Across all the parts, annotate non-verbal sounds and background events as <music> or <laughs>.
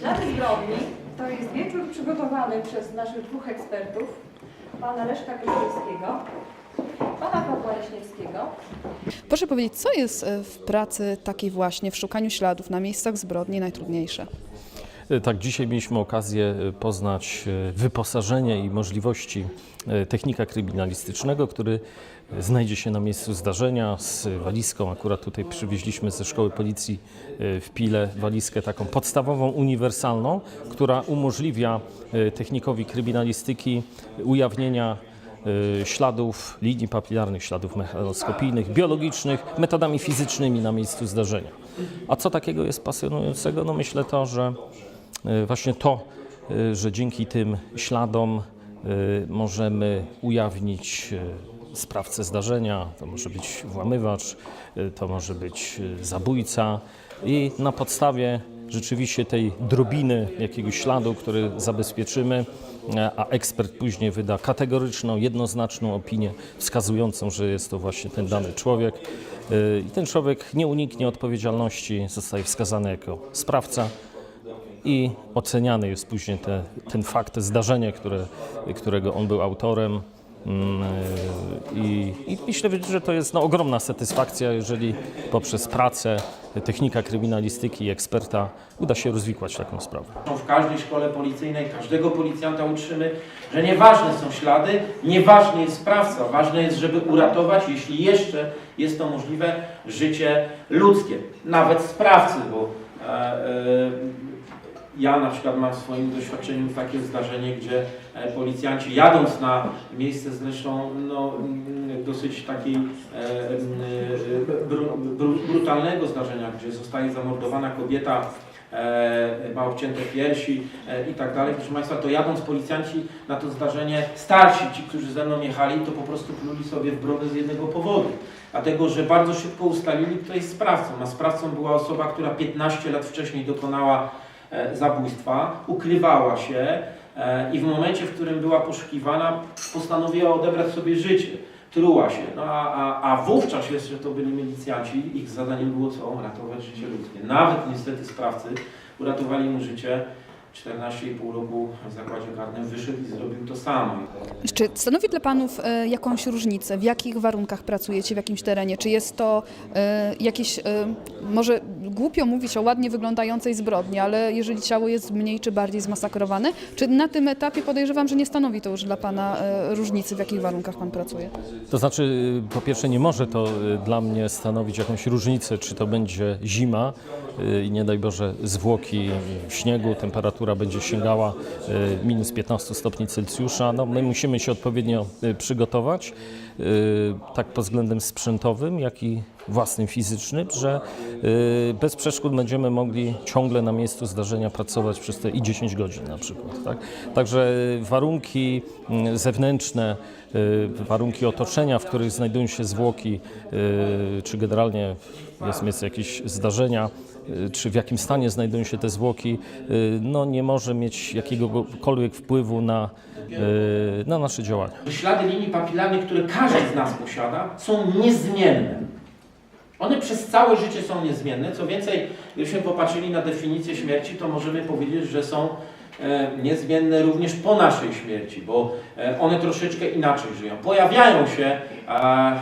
Ślady zbrodni to jest wieczór przygotowany przez naszych dwóch ekspertów, pana Leszka Kieślewskiego, pana Pawła Leśniewskiego. Proszę powiedzieć, co jest e, w pracy takiej właśnie, w szukaniu śladów na miejscach zbrodni najtrudniejsze? Tak, dzisiaj mieliśmy okazję e, poznać e, wyposażenie i możliwości e, technika kryminalistycznego, który e, znajdzie się na miejscu zdarzenia z walizką. Akurat tutaj przywieźliśmy ze szkoły policji e, w Pile walizkę taką podstawową, uniwersalną, która umożliwia e, technikowi kryminalistyki ujawnienia e, śladów linii papilarnych, śladów mechanoskopijnych, biologicznych, metodami fizycznymi na miejscu zdarzenia. A co takiego jest pasjonującego? No myślę to, że e, właśnie to, e, że dzięki tym śladom e, możemy ujawnić e, sprawcę zdarzenia, to może być włamywacz, e, to może być e, zabójca. I na podstawie rzeczywiście tej drobiny jakiegoś śladu, który zabezpieczymy, e, a ekspert później wyda kategoryczną, jednoznaczną opinię wskazującą, że jest to właśnie ten dany człowiek. E, i ten człowiek nie uniknie odpowiedzialności, zostaje wskazany jako sprawca i oceniany jest później te, ten fakt, zdarzenie, które, którego on był autorem. Mm, I, I myślę, że to jest no, ogromna satysfakcja, jeżeli poprzez pracę technika kryminalistyki i eksperta uda się rozwikłać taką sprawę. W każdej szkole policyjnej każdego policjanta uczymy, że nieważne są ślady, nieważny jest sprawca, ważne jest, żeby uratować, jeśli jeszcze jest to możliwe, życie ludzkie, nawet sprawcy, bo e, e, ja na przykład mam w swoim doświadczeniu takie zdarzenie, gdzie e, policjanci jadąc na miejsce zresztą no, mm, dosyć takiej e, mm, bru, brutalnego zdarzenia, gdzie zostaje zamordowana kobieta, e, ma obcięte piersi i tak dalej. Proszę Państwa, to jadąc policjanci na to zdarzenie, starsi ci, którzy ze mną jechali, to po prostu pluli sobie w brodę z jednego powodu. Dlatego, że bardzo szybko ustalili, kto jest sprawcą. A sprawcą była osoba, która 15 lat wcześniej dokonała zabójstwa, ukrywała się e, i w momencie, w którym była poszukiwana, postanowiła odebrać sobie życie. Truła się. No a, a, a wówczas jeszcze to byli milicjanci, ich zadaniem było co? Ratować życie ludzkie. Nawet niestety sprawcy uratowali mu życie. 14,5 roku w zakładzie karnym wyszedł i zrobił to samo. Czy stanowi dla Panów e, jakąś różnicę, w jakich warunkach pracujecie, w jakimś terenie? Czy jest to e, jakieś, e, może głupio mówić o ładnie wyglądającej zbrodni, ale jeżeli ciało jest mniej czy bardziej zmasakrowane, czy na tym etapie podejrzewam, że nie stanowi to już dla Pana różnicy, w jakich warunkach Pan pracuje? To znaczy, po pierwsze, nie może to dla mnie stanowić jakąś różnicę, czy to będzie zima i nie daj Boże zwłoki w śniegu, temperatura będzie sięgała y, minus 15 stopni Celsjusza. No, my musimy się odpowiednio y, przygotować, y, tak pod względem sprzętowym, jak i własnym fizycznym, że y, bez przeszkód będziemy mogli ciągle na miejscu zdarzenia pracować przez te i 10 godzin na przykład. Tak? Także y, warunki mm, zewnętrzne, y, warunki otoczenia, w których znajdują się zwłoki, czy generalnie jest jakieś zdarzenia, czy w jakim stanie znajdują się te zwłoki, no nie może mieć jakiegokolwiek wpływu na, na nasze działania. Ślady linii papilarnych, które każdy z nas posiada, są niezmienne. One przez całe życie są niezmienne. Co więcej, gdybyśmy popatrzyli na definicję śmierci, to możemy powiedzieć, że są e, niezmienne również po naszej śmierci, bo e, one troszeczkę inaczej żyją. Pojawiają się e,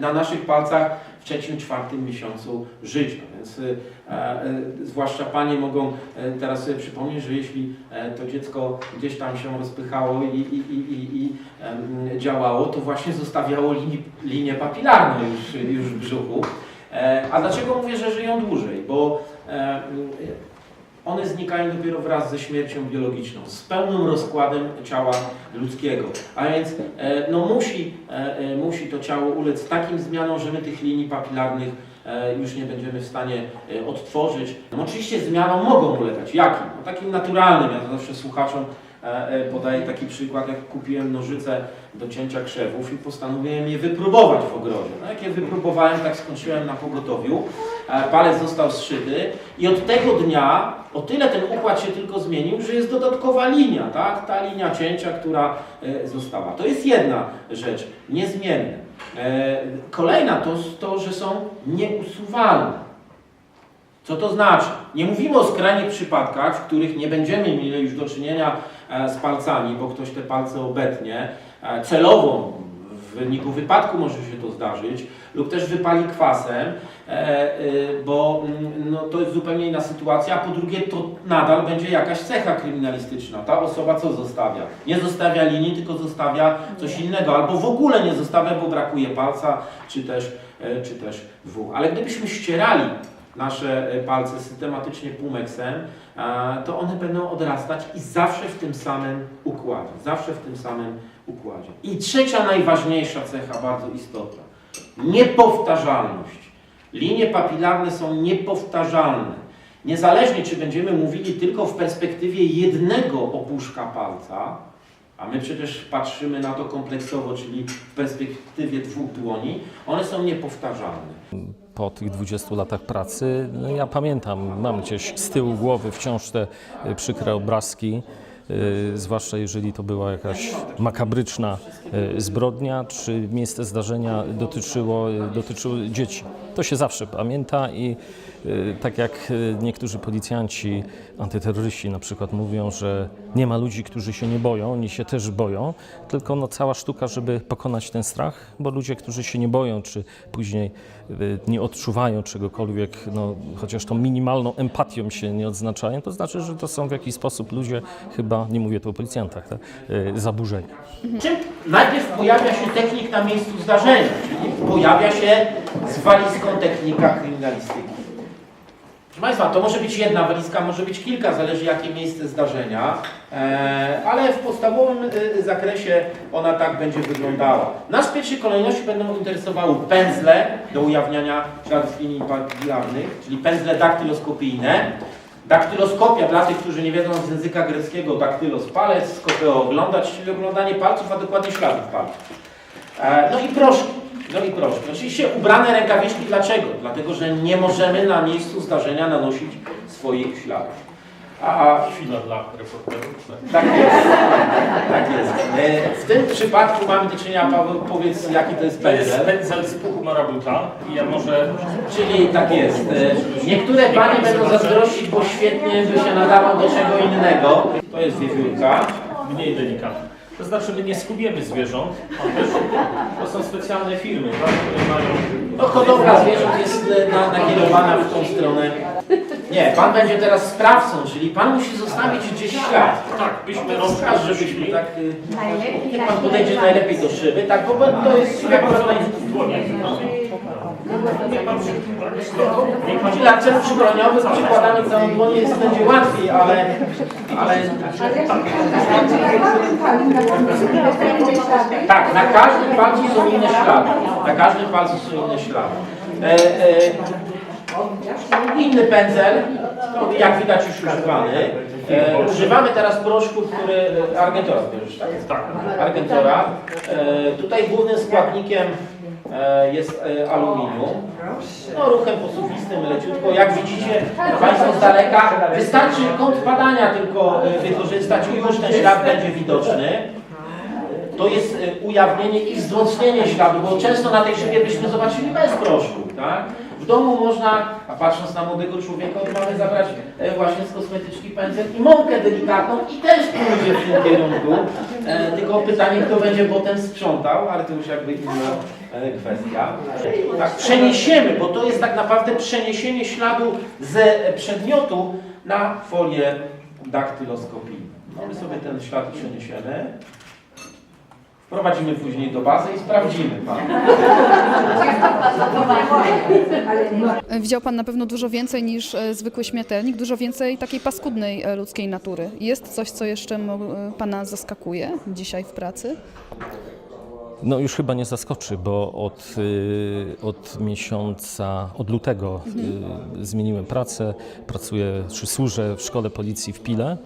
na naszych palcach w trzecim, czwartym miesiącu życia. Więc e, e, zwłaszcza panie mogą e, teraz sobie przypomnieć, że jeśli to dziecko gdzieś tam się rozpychało i, i, i, i, działało, to właśnie zostawiało lini, linię papilarną już, już w brzuchu. A dlaczego mówię, że żyją dłużej? Bo one znikają dopiero wraz ze śmiercią biologiczną, z pełnym rozkładem ciała ludzkiego. A więc e, no musi, e, e, musi to ciało ulec takim zmianom, że my tych linii papilarnych już nie będziemy w stanie odtworzyć. No, oczywiście zmianom mogą ulegać. Jakim? No, takim naturalnym. Ja to zawsze słuchaczom podaję taki przykład, jak kupiłem nożyce do cięcia krzewów i postanowiłem je wypróbować w ogrodzie. No, jak je wypróbowałem, tak skończyłem na pogotowiu. Palec został zszyty i od tego dnia o tyle ten układ się tylko zmienił, że jest dodatkowa linia, tak? Ta linia cięcia, która e, została. To jest jedna rzecz, niezmienne. E, Kolejna to to, że są nieusuwalne. Co to znaczy? Nie mówimy o skrajnych przypadkach, w których nie będziemy mieli już do czynienia e, z palcami, bo ktoś te palce obetnie. Celowo w wyniku wypadku może się to zdarzyć, lub też wypali kwasem, e, e, bo mm, no, to jest zupełnie inna sytuacja. A po drugie, to nadal będzie jakaś cecha kryminalistyczna. Ta osoba co zostawia? Nie zostawia linii, tylko zostawia coś innego, albo w ogóle nie zostawia, bo brakuje palca, czy też, e, czy też dwóch. Ale gdybyśmy ścierali nasze palce systematycznie pumeksem, to one będą odrastać i zawsze w tym samym układzie. Zawsze w tym samym układzie. I trzecia najważniejsza cecha, bardzo istotna. Niepowtarzalność. Linie papilarne są niepowtarzalne. Niezależnie, czy będziemy mówili tylko w perspektywie jednego opuszka palca, a my przecież patrzymy na to kompleksowo, czyli w perspektywie dwóch dłoni, one są niepowtarzalne. po tych 20 latach pracy, no ja pamiętam, mam gdzieś z tyłu głowy wciąż te y, przykre obrazki, zwłaszcza jeżeli to była jakaś makabryczna y, zbrodnia, czy miejsce zdarzenia dotyczyło, y, dotyczyło dzieci. To się zawsze pamięta i y, tak jak niektórzy policjanci, antyterroryści na przykład mówią, że nie ma ludzi, którzy się nie boją, oni się też boją, tylko no cała sztuka, żeby pokonać ten strach, bo ludzie, którzy się nie boją, czy później nie odczuwają czegokolwiek, no, chociaż tą minimalną empatią się nie odznaczają, to znaczy, że to są w jakiś sposób ludzie, chyba, nie mówię tu o policjantach, tak, zaburzeni. Czym najpierw pojawia się technik na miejscu zdarzenia, czyli pojawia się z walizką technika kryminalistyki. Proszę Państwa, to może być jedna walizka, może być kilka, zależy jakie miejsce zdarzenia, e, ale w podstawowym e, zakresie ona tak będzie wyglądała. Nas w pierwszej kolejności będą interesowały pędzle do ujawniania śladów linii papilarnych, czyli pędzle daktyloskopijne. Daktyloskopia, dla tych, którzy nie wiedzą z języka greckiego, daktylos palec, skopeo oglądać, czyli oglądanie palców, a dokładnie śladów palców. E, No i proszki. No i proszki. Oczywiście ubrane rękawiczki. Dlaczego? Dlatego, że nie możemy na miejscu zdarzenia nanosić swoich śladów. A, a Chwila dla reporterów. tak jest. Tak jest. E, W tym przypadku mamy do czynienia, Paweł, powiedz jaki to jest To jest pędzel. pędzel z puchu marabuta i ja może Czyli tak jest. E, Niektóre panie będą zazdrościć, bo świetnie by się nadawał do czego innego. To jest wiewiórka. mniej delikatny. To znaczy my nie skubiemy zwierząt, to są specjalne firmy, tak, które mają... No hodowla zwierząt jest e, na, nakierowana w tą stronę. Nie, pan będzie teraz sprawcą, czyli pan musi zostawić gdzieś ślad. Tak, byśmy Rozkaz, żebyśmy tak... y, Niech pan podejdzie najlepiej do szyby, tak, bo to jest akurat naj... Nie pan przy... Niech pan Dla celów szkoleniowych przykładanie całą dłonię jest będzie łatwiej, ale... ale tak, na każdym palcu są inne ślady. Na każdym palcu są inne ślady. E, e, inny pędzel, jak widać już używany. E, używamy teraz proszku, który... Argentora bierzesz, tak? Tak. Argentora. E, tutaj głównym składnikiem e, jest e, aluminium. No ruchem posuwistym, leciutko. Jak widzicie Państwo z daleka, wystarczy kąt badania tylko e, wykorzystać i już ten ślad będzie widoczny. To jest e, ujawnienie i wzmocnienie śladu, bo często na tej szybie byśmy zobaczyli bez proszku, tak? W domu można, a patrząc na młodego człowieka, mamy zabrać e, właśnie z kosmetyczki pędzel i mąkę delikatną i też pójdzie w tym kierunku. E, tylko pytanie, kto będzie potem sprzątał, ale to już jakby inna e, kwestia. Tak, przeniesiemy, bo to jest tak naprawdę przeniesienie śladu ze przedmiotu na folię daktyloskopijną. No my sobie ten ślad przeniesiemy. Wprowadzimy później do bazy i sprawdzimy pan. E, Widział Pan na pewno dużo więcej niż e, zwykły śmiertelnik, dużo więcej takiej paskudnej e, ludzkiej natury. Jest coś, co jeszcze e, Pana zaskakuje dzisiaj w pracy? No już chyba nie zaskoczy, bo od, y, od miesiąca, od lutego y, zmieniłem pracę, pracuję czy służę w szkole policji w Pile,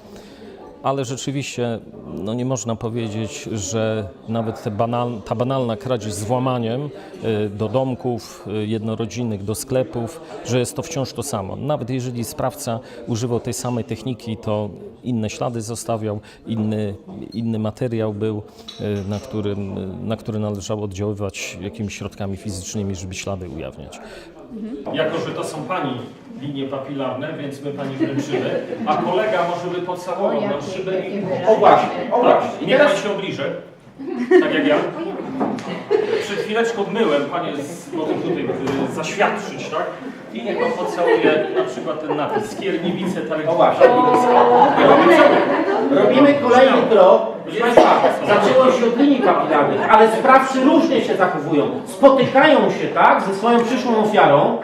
ale rzeczywiście no nie można powiedzieć, że nawet banal, ta banalna kradzież z włamaniem y, do domków y, jednorodzinnych, do sklepów, że jest to wciąż to samo. Nawet jeżeli sprawca używał tej samej techniki, to inne ślady zostawiał, inny, inny materiał był, y, na, którym, na który należało oddziaływać jakimiś środkami fizycznymi, żeby ślady ujawniać. Jako, że to są pani linie papilarne, więc my pani wręczymy, a kolega może by pocałował nam szybę i... O właśnie, o Tak, właśnie. I niech teraz pan się obliży, tak jak ja. Przed chwileczką myłem, panie, z- mogę tutaj y, zaświadczyć, tak? I niech pan pocałuje na przykład ten napis Skierniewice, Tarek O właśnie. Robimy, robimy kolejny krok. Proszę Państwa, zaczęło się od linii papilarnych, ale sprawcy różnie się zachowują. Spotykają się tak ze swoją przyszłą ofiarą,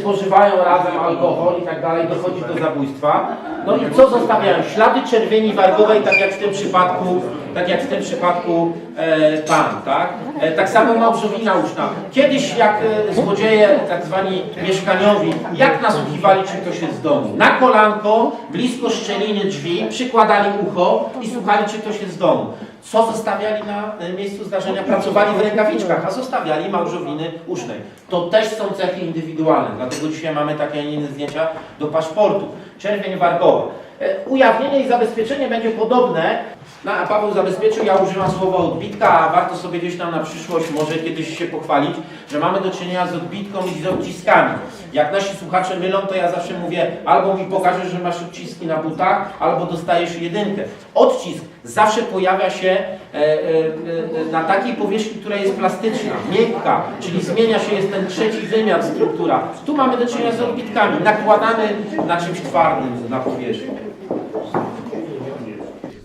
spożywają razem alkohol i tak dalej, dochodzi do zabójstwa. No i co zostawiają? Ślady czerwieni wargowej, tak jak w tym przypadku, tak jak w tym przypadku e, pan, tak? E, tak samo małżowina uszna. Kiedyś jak e, złodzieje, tak zwani mieszkaniowi, jak nasłuchiwali, czy ktoś jest w domu? Na kolanko, blisko szczeliny drzwi, przykładali ucho i słuchali, czy ktoś jest w domu. Co zostawiali na e, miejscu zdarzenia? Pracowali w rękawiczkach, a zostawiali małżowiny usznej. To też są cechy indywidualne, dlatego dzisiaj mamy takie, a nie inne zdjęcia do paszportu. Czerwień wargowa. E, Ujawnienie i zabezpieczenie będzie podobne. No, a Paweł zabezpieczył, ja używam słowa odbitka, a warto sobie gdzieś tam na przyszłość może kiedyś się pochwalić, że mamy do czynienia z odbitką i z odciskami. Jak nasi słuchacze mylą, to ja zawsze mówię, albo mi pokażesz, że masz odciski na butach, albo dostajesz jedynkę. Odcisk zawsze pojawia się e, e, e, na takiej powierzchni, która jest plastyczna, miękka, czyli zmienia się, jest ten trzeci wymiar, struktura. Tu mamy do czynienia z odbitkami, nakładany na czymś twardym na powierzchni.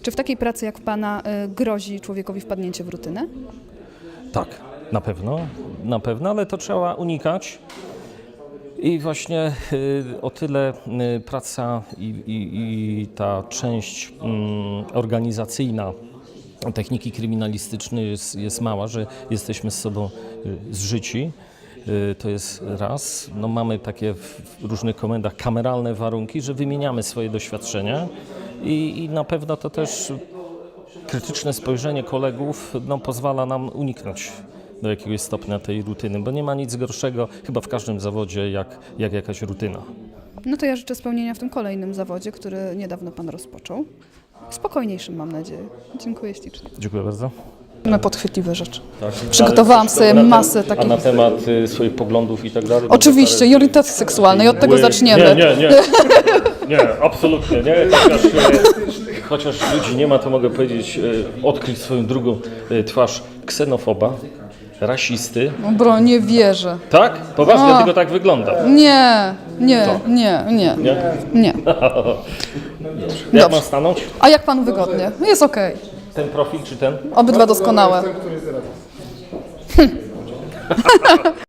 Czy w takiej pracy jak Pana y, grozi człowiekowi wpadnięcie w rutynę? Tak, na pewno, na pewno, ale to trzeba unikać. I właśnie y, o tyle y, praca i, i, i ta część mm, organizacyjna techniki kryminalistycznej jest, jest mała, że jesteśmy z sobą y, zżyci. To jest raz. No mamy takie w różnych komendach kameralne warunki, że wymieniamy swoje doświadczenia i, i na pewno to też krytyczne spojrzenie kolegów no, pozwala nam uniknąć do jakiegoś stopnia tej rutyny, bo nie ma nic gorszego chyba w każdym zawodzie jak, jak jakaś rutyna. No to ja życzę spełnienia w tym kolejnym zawodzie, który niedawno Pan rozpoczął. Spokojniejszym mam nadzieję. Dziękuję ślicznie. Dziękuję bardzo. Na podchwytliwe rzeczy. Przygotowałam sobie masę A takich... na temat y, swoich poglądów i tak dalej? Oczywiście, i orientacji seksualnej, od tego Nie, zaczniemy. Nie, nie, nie. <laughs> Nie, absolutnie nie. Chociaż, e, chociaż ludzi nie ma, to mogę powiedzieć, e, odkryć swoją drugą e, twarz ksenofoba, rasisty. No bro, nie wierzę. Tak? Poważnie, A. tylko tak wygląda. Nie, nie, nie, nie, Nie? nie. <laughs> Jak Dobrze. mam stanąć? A jak Panu wygodnie? Jest okej. Ten profil czy ten? Obydwa doskonałe. <laughs>